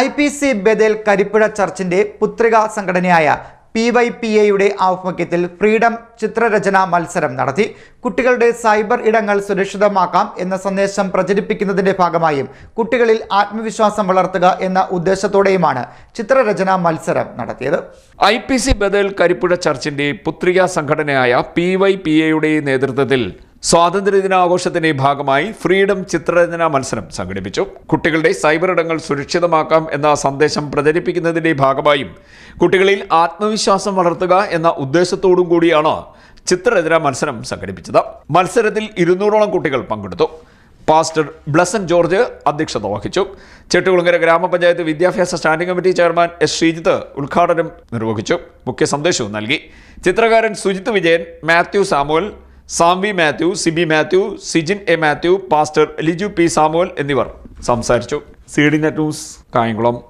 I P C Bethel Karippuzha ചർച്ചിന്റെ പുത്രിക സംഘടനയായ P Y P എയുടെ ആഭിമുഖ്യത്തിൽ ഫ്രീഡം ചിത്രരചന മത്സരം നടത്തി. കുട്ടികളുടെ സൈബർ ഇടങ്ങൾ സുരക്ഷിതമാക്കാം എന്ന സന്ദേശം പ്രചരിപ്പിക്കുന്നതിന്റെ ഭാഗമായും കുട്ടികളിൽ ആത്മവിശ്വാസം വളർത്തുക എന്ന ഉദ്ദേശത്തോടെയുമാണ് ചിത്രരചന മത്സരം നടത്തിയത്. ഐ പി സി ബദൽ കരിപ്പുഴ ചർച്ചിന്റെ പുത്രികാ സംഘടനയായ പി വൈ പി എയുടെ നേതൃത്വത്തിൽ സ്വാതന്ത്ര്യദിനാഘോഷത്തിന്റെ ഭാഗമായി ഫ്രീഡം ചിത്രരചന മത്സരം സംഘടിപ്പിച്ചു. കുട്ടികളുടെ സൈബർ ഇടങ്ങൾ സുരക്ഷിതമാക്കാം എന്ന സന്ദേശം പ്രചരിപ്പിക്കുന്നതിന്റെ ഭാഗമായും കുട്ടികളിൽ ആത്മവിശ്വാസം വളർത്തുക എന്ന ഉദ്ദേശത്തോടും കൂടിയാണ് ചിത്രരചന മത്സരം സംഘടിപ്പിച്ചത്. മത്സരത്തിൽ ഇരുന്നൂറോളം കുട്ടികൾ പങ്കെടുത്തു. പാസ്റ്റർ ബ്ലസൻ ജോർജ് അധ്യക്ഷത വഹിച്ചു. ചെട്ടുകുളങ്ങര ഗ്രാമപഞ്ചായത്ത് വിദ്യാഭ്യാസ standing committee chairman S Sreejith ഉദ്ഘാടനം നിർവഹിച്ചു. മുഖ്യ സന്ദേശവും നൽകി. ചിത്രകാരൻ Sujith Vijayan Mathew Samuel Samvi Mathew Siby Mathew Sijin A Mathew pastor Liju P Samuel എന്നിവർ സംസാരിച്ചു. C D net news Kayamkulam.